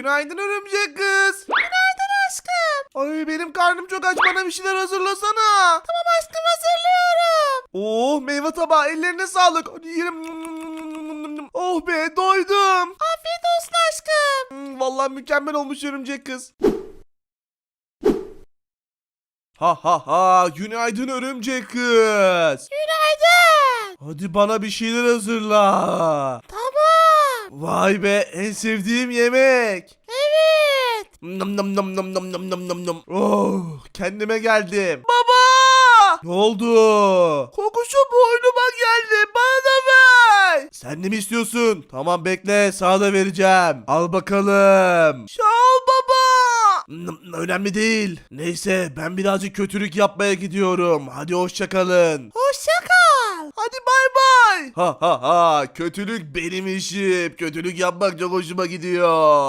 Günaydın örümcek kız. Günaydın aşkım. Ay benim karnım çok aç bana bir şeyler hazırlasana. Tamam aşkım hazırlıyorum. Oh meyve tabağı ellerine sağlık. Hadi yiyelim. Oh be doydum. Afiyet olsun aşkım. Vallahi mükemmel olmuş örümcek kız. Ha ha ha günaydın örümcek kız. Günaydın. Hadi bana bir şeyler hazırla. Tamam. Vay be en sevdiğim yemek. Evet. Nam nam nam nam nam nam nam nam nam. Oh, kendime geldim. Baba! Ne oldu? Kokusu boynuma geldi. Bana da ver. Sen de mi istiyorsun? Tamam bekle sana da vereceğim. Al bakalım. Sağ ol baba. Önemli değil. Neyse ben birazcık kötülük yapmaya gidiyorum. Hadi hoşça kalın. Hoşça kal. Hadi bay bay. Ha ha ha kötülük benim işim. Kötülük yapmak çok hoşuma gidiyor.